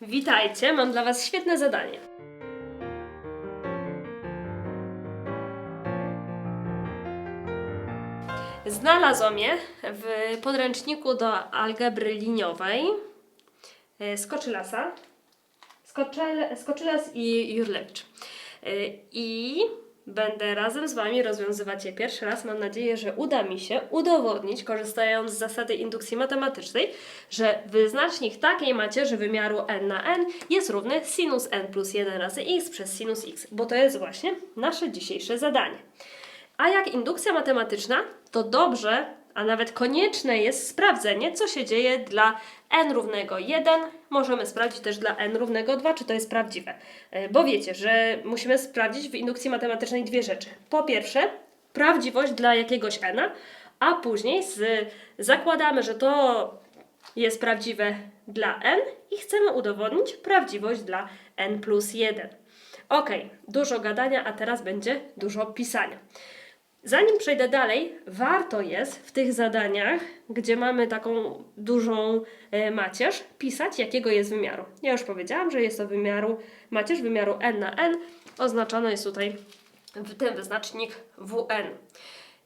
Witajcie, mam dla Was świetne zadanie. Znalazłam je w podręczniku do algebry liniowej e, Skoczylasa. Skoczylas i Jurlewicz. E, I będę razem z Wami rozwiązywać je pierwszy raz. Mam nadzieję, że uda mi się udowodnić, korzystając z zasady indukcji matematycznej, że wyznacznik takiej macierzy wymiaru n na n jest równy sinus n plus 1 razy x przez sinus x, bo to jest właśnie nasze dzisiejsze zadanie. A jak indukcja matematyczna, to dobrze, a nawet konieczne jest sprawdzenie, co się dzieje dla n równego 1. Możemy sprawdzić też dla n równego 2, czy to jest prawdziwe. E, Bo wiecie, że musimy sprawdzić w indukcji matematycznej dwie rzeczy. Po pierwsze, prawdziwość dla jakiegoś n, a później z, zakładamy, że to jest prawdziwe dla n i chcemy udowodnić prawdziwość dla n plus 1. Ok, dużo gadania, a teraz będzie dużo pisania. Zanim przejdę dalej, warto jest w tych zadaniach, gdzie mamy taką dużą e, macierz, pisać jakiego jest wymiaru. Ja już powiedziałam, że jest to wymiaru, macierz wymiaru n na n. Oznaczony jest tutaj ten wyznacznik wn.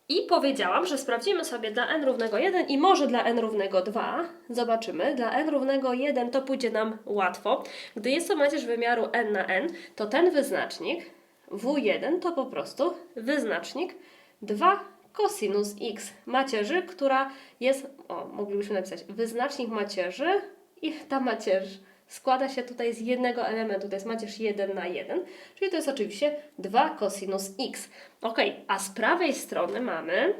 I powiedziałam, że sprawdzimy sobie dla n równego 1 i może dla n równego 2. Zobaczymy. Dla n równego 1 to pójdzie nam łatwo. Gdy jest to macierz wymiaru n na n, to ten wyznacznik w1 to po prostu wyznacznik 2 cosinus x macierzy, która jest, o, moglibyśmy napisać, wyznacznik macierzy i ta macierz składa się tutaj z jednego elementu, to jest macierz 1 na 1, czyli to jest oczywiście 2 cosinus x. Ok, a z prawej strony mamy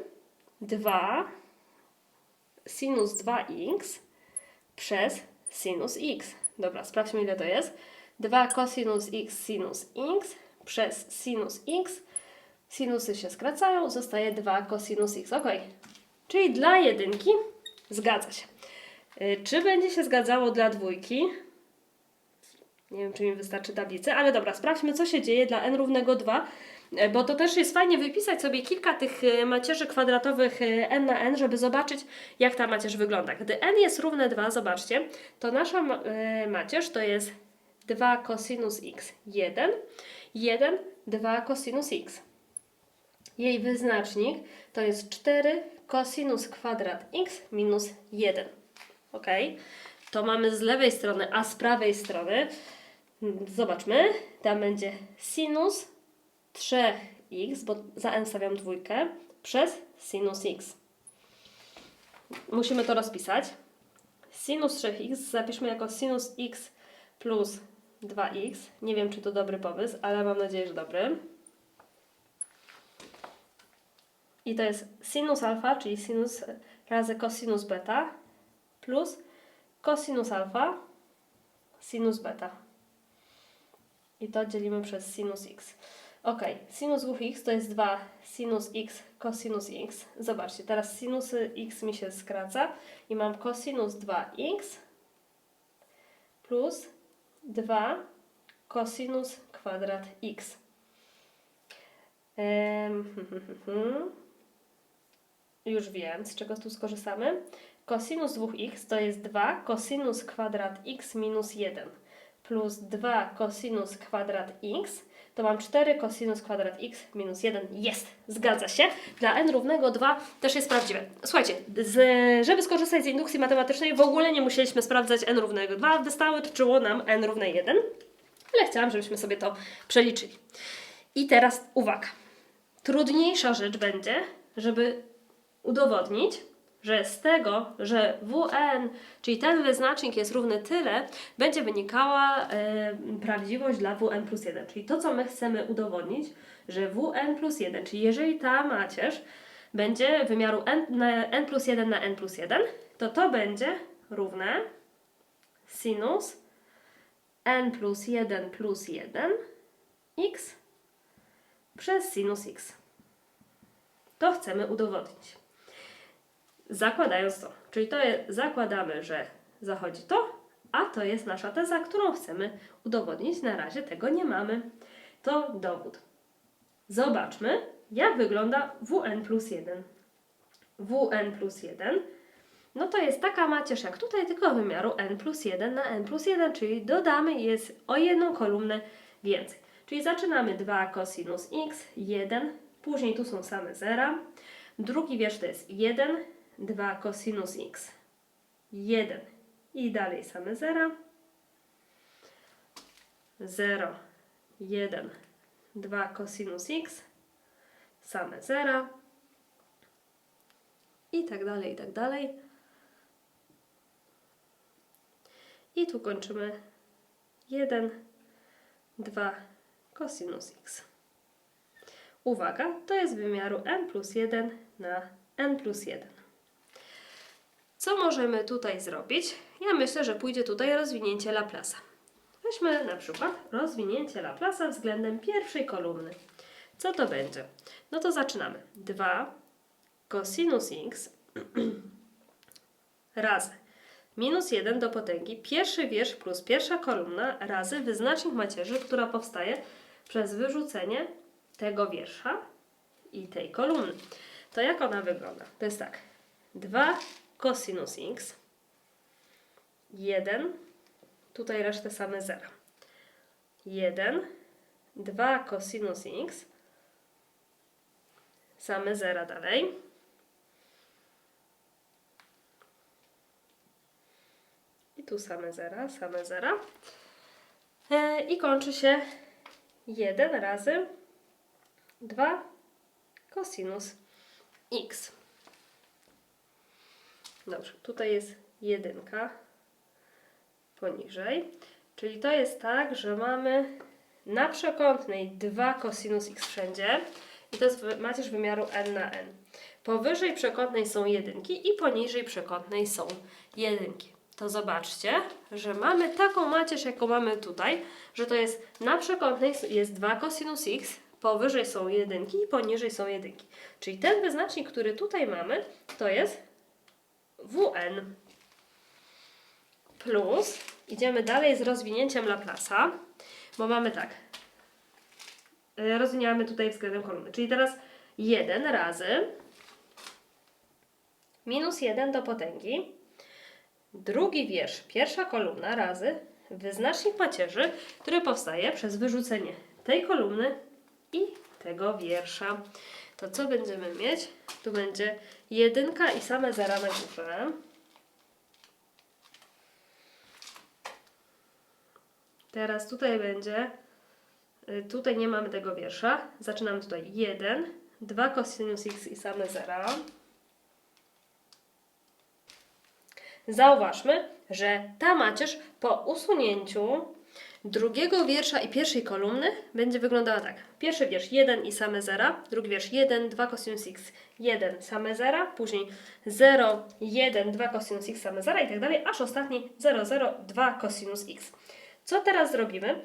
2 sinus 2x przez sinus x. Dobra, sprawdźmy ile to jest. 2 cosinus x sinus x przez sinus x. Sinusy się skracają, zostaje 2 cosinus x. Ok, czyli dla jedynki zgadza się. Y, Czy będzie się zgadzało dla dwójki? Nie wiem, czy mi wystarczy tablicy, ale dobra, sprawdźmy, co się dzieje dla n równego 2, e, bo to też jest fajnie wypisać sobie kilka tych e, macierzy kwadratowych n na n, żeby zobaczyć, jak ta macierz wygląda. Gdy n jest równe 2, zobaczcie, to nasza ma- macierz to jest 2 cosinus x 1, 1, 2 cosinus x. Jej wyznacznik to jest 4 cosinus kwadrat x minus 1. Ok? To mamy z lewej strony, a z prawej strony zobaczmy, tam będzie sinus 3x, bo za n stawiam dwójkę, przez sinus x. Musimy to rozpisać. Sinus 3x zapiszmy jako sinus x plus 2x. Nie wiem, czy to dobry pomysł, ale mam nadzieję, że dobry. I to jest sinus alfa, czyli sinus razy cosinus beta plus cosinus alfa sinus beta. I to dzielimy przez sinus x. Ok, sinus 2x to jest 2 sinus x cosinus x. Zobaczcie, teraz sinusy x mi się skraca i mam cosinus 2x plus 2 cosinus kwadrat x. Em, Już wiem, z czego tu skorzystamy. Cosinus 2x to jest 2 cosinus kwadrat x minus 1 plus 2 cosinus kwadrat x to mam 4 cosinus kwadrat x minus 1. Jest! Zgadza się. Dla n równego 2 też jest prawdziwe. Słuchajcie, z, żeby skorzystać z indukcji matematycznej w ogóle nie musieliśmy sprawdzać n równego 2. Wystarczyło nam n równe 1. Ale chciałam, żebyśmy sobie to przeliczyli. I teraz uwaga. Trudniejsza rzecz będzie, żeby udowodnić, że z tego, że Wn, czyli ten wyznacznik jest równy tyle, będzie wynikała prawdziwość dla Wn plus 1. Czyli to, co my chcemy udowodnić, że Wn plus 1, czyli jeżeli ta macierz będzie wymiaru n, na, n plus 1 na n plus 1, to to będzie równe sinus n plus 1 plus 1 x przez sinus x. To chcemy udowodnić. Zakładając to, czyli to jest, zakładamy, że zachodzi to, a to jest nasza teza, którą chcemy udowodnić. Na razie tego nie mamy. To dowód. Zobaczmy, jak wygląda Wn plus 1. Wn plus 1 no to jest taka macierz jak tutaj, tylko wymiaru n plus 1 na n plus 1, czyli dodamy jest o jedną kolumnę więcej. Czyli zaczynamy 2 cosinus x, 1, później tu są same zera. Drugi wiersz to jest 1, 2 cosinus x, 1 i dalej same zera. 0, 1, 2 cosinus x, same zera i tak dalej, i tak dalej. I tu kończymy 1, 2 cosinus x. Uwaga, to jest wymiaru n plus 1 na n plus 1. Co możemy tutaj zrobić? Ja myślę, że pójdzie tutaj rozwinięcie Laplace'a. Weźmy na przykład rozwinięcie Laplace'a względem pierwszej kolumny. Co to będzie? No to zaczynamy. 2 cosinus x razy minus 1 do potęgi pierwszy wiersz plus pierwsza kolumna razy wyznacznik macierzy, która powstaje przez wyrzucenie tego wiersza i tej kolumny. To jak ona wygląda? To jest tak. 2 cosinus x 1 tutaj resztę same zera. 1 2 cosinus x same zera dalej. I tu same zera, same zera. E, I kończy się 1 razy 2 cosinus x. Dobrze, tutaj jest jedynka poniżej. Czyli to jest tak, że mamy na przekątnej 2 cosinus x wszędzie i to jest macierz wymiaru n na n. Powyżej przekątnej są jedynki i poniżej przekątnej są jedynki. To zobaczcie, że mamy taką macierz, jaką mamy tutaj, że to jest na przekątnej jest 2 cosinus x, powyżej są jedynki i poniżej są jedynki. Czyli ten wyznacznik, który tutaj mamy, to jest wn plus, idziemy dalej z rozwinięciem Laplace'a, bo mamy tak, y, rozwiniamy tutaj względem kolumny, czyli teraz 1 razy minus 1 do potęgi, drugi wiersz, pierwsza kolumna razy wyznacznik macierzy, który powstaje przez wyrzucenie tej kolumny i tego wiersza. To co będziemy mieć? Tu będzie jedynka i same zera na górze. Teraz tutaj będzie, y, tutaj nie mamy tego wiersza. Zaczynamy tutaj 1, 2 cosinus x i same zera. Zauważmy, że ta macierz po usunięciu drugiego wiersza i pierwszej kolumny będzie wyglądała tak. Pierwszy wiersz 1 i same zera, drugi wiersz 1, 2 cosinus x, 1 same zera, później 0, 1, 2 cosinus x same zera i tak dalej, aż ostatni 0, 0, 2 cosinus x. Co teraz zrobimy?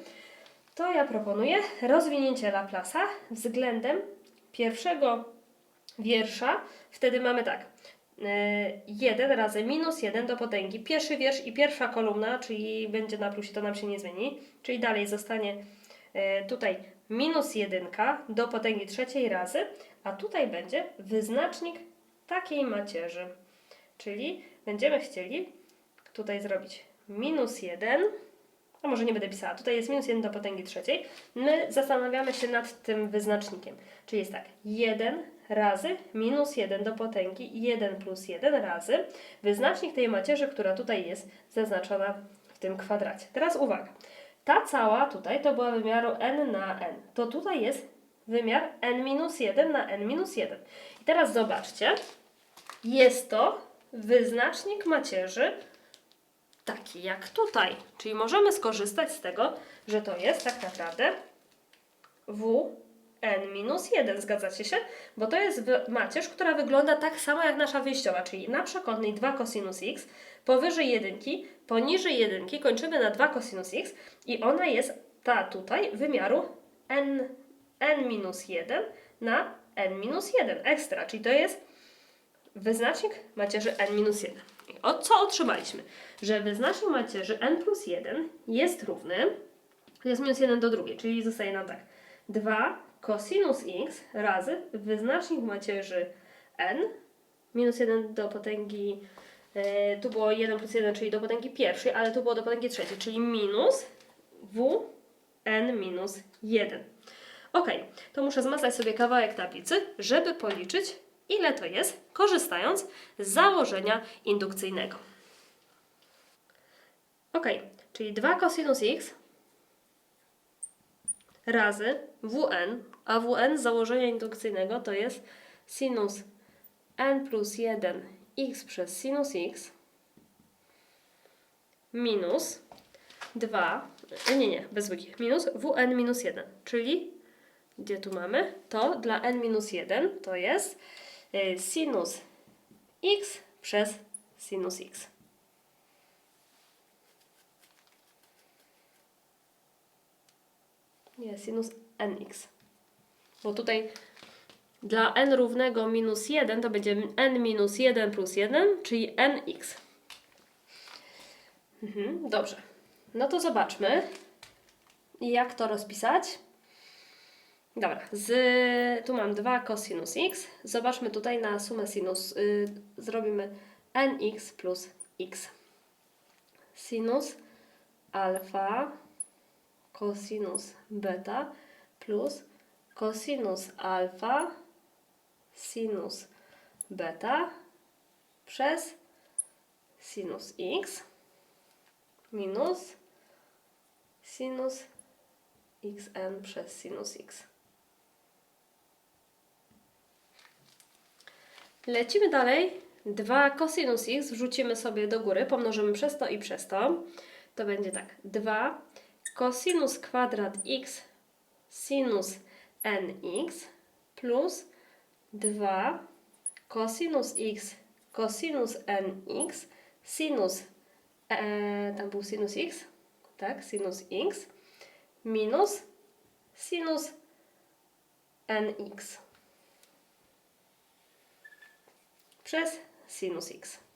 To ja proponuję rozwinięcie Laplace'a względem pierwszego wiersza. Wtedy mamy tak. 1 razy minus 1 do potęgi. Pierwszy wiersz i pierwsza kolumna, czyli będzie na plusie, to nam się nie zmieni. Czyli dalej zostanie e, tutaj minus 1 do potęgi trzeciej razy, a tutaj będzie wyznacznik takiej macierzy. Czyli będziemy chcieli tutaj zrobić minus 1, a może nie będę pisała, tutaj jest minus 1 do potęgi trzeciej. My zastanawiamy się nad tym wyznacznikiem. Czyli jest tak, 1 razy minus 1 do potęgi 1 plus 1 razy wyznacznik tej macierzy, która tutaj jest zaznaczona w tym kwadracie. Teraz uwaga, ta cała tutaj to była wymiaru n na n. To tutaj jest wymiar n minus 1 na n minus 1. I teraz zobaczcie, jest to wyznacznik macierzy taki jak tutaj. Czyli możemy skorzystać z tego, że to jest tak naprawdę w n minus 1, zgadzacie się? Bo to jest macierz, która wygląda tak samo jak nasza wyjściowa, czyli na przekątnej 2 cosinus x, powyżej jedynki, poniżej jedynki kończymy na 2 cosinus x i ona jest ta tutaj wymiaru n, n minus 1 na n minus 1 ekstra, czyli to jest wyznacznik macierzy n minus 1. I o co otrzymaliśmy? Że wyznacznik macierzy n plus 1 jest równy, to jest minus 1 do drugiej, czyli zostaje nam tak 2 cosinus x razy wyznacznik macierzy n minus 1 do potęgi E, tu było 1 plus 1, czyli do potęgi pierwszej, ale tu było do potęgi trzeciej, czyli minus w n minus 1. Ok, to muszę zmazać sobie kawałek tablicy, żeby policzyć, ile to jest, korzystając z założenia indukcyjnego. Ok, czyli 2 cosinus x razy wn, a wn z założenia indukcyjnego to jest sinus n plus 1 x przez sinus x minus 2, nie, nie, bez dwójki, minus wn minus 1, czyli gdzie tu mamy? To dla n minus 1 to jest y, sinus x przez sinus x. Nie, sinus nx. Bo tutaj dla n równego minus 1 to będzie n minus 1 plus 1, czyli nx. Mhm, dobrze. No to zobaczmy, jak to rozpisać. Dobra, z, tu mam 2 cosinus x. Zobaczmy tutaj na sumę sinus. Y, zrobimy nx plus x. Sinus alfa cosinus beta plus cosinus alfa sinus beta przez sinus x minus sinus xn przez sinus x. Lecimy dalej. 2 cosinus x wrzucimy sobie do góry, pomnożymy przez to i przez to. To będzie tak. 2 cosinus kwadrat x sinus nx plus 2 cosinus x cosinus nx sinus, e, tam był sinus x, tak, sinus x minus sinus nx przez sinus x.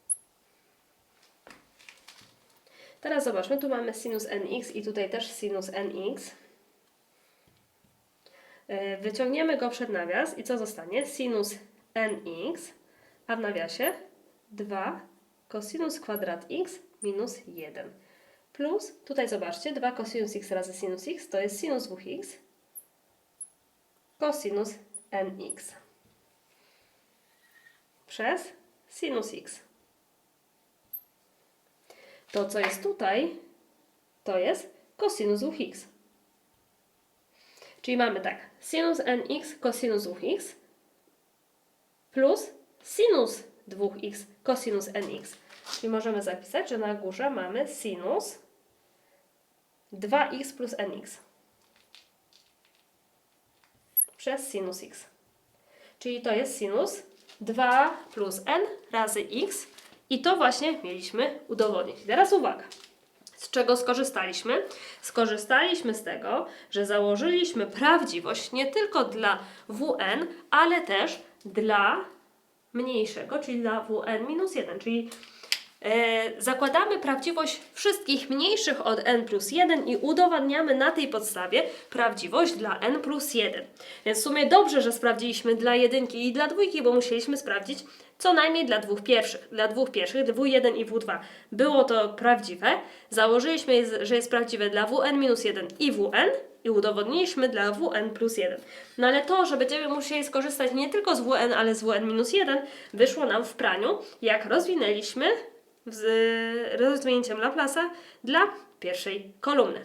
Teraz zobaczmy, tu mamy sinus nx i tutaj też sinus nx. Yy, Wyciągniemy go przed nawias i co zostanie? Sinus nx, a w nawiasie 2 cosinus kwadrat x minus 1. Plus, tutaj zobaczcie, 2 cosinus x razy sinus x to jest sinus 2x cosinus nx przez sinus x. To, co jest tutaj, to jest cosinus 2x. Czyli mamy tak, sinus nx cosinus 2x plus sinus 2x cosinus nx. Czyli możemy zapisać, że na górze mamy sinus 2x plus nx przez sinus x. Czyli to jest sinus 2 plus n razy x i to właśnie mieliśmy udowodnić. Teraz uwaga. Z czego skorzystaliśmy? Skorzystaliśmy z tego, że założyliśmy prawdziwość nie tylko dla wn, ale też dla mniejszego, czyli dla wn minus 1, czyli zakładamy prawdziwość wszystkich mniejszych od n plus 1 i udowadniamy na tej podstawie prawdziwość dla n plus 1. Więc w sumie dobrze, że sprawdziliśmy dla jedynki i dla dwójki, bo musieliśmy sprawdzić co najmniej dla dwóch pierwszych. Dla dwóch pierwszych, W1 i W2 było to prawdziwe. Założyliśmy, że jest prawdziwe dla Wn minus 1 i Wn i udowodniliśmy dla Wn plus 1. No ale to, że będziemy musieli skorzystać nie tylko z Wn, ale z Wn minus 1, wyszło nam w praniu, jak rozwinęliśmy z rozwinięciem Laplace'a dla pierwszej kolumny.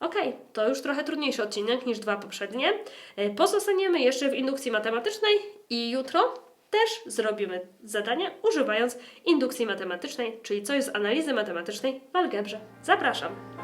Ok, to już trochę trudniejszy odcinek niż dwa poprzednie. E, Pozostaniemy jeszcze w indukcji matematycznej i jutro też zrobimy zadanie używając indukcji matematycznej, czyli coś z analizy matematycznej w algebrze. Zapraszam!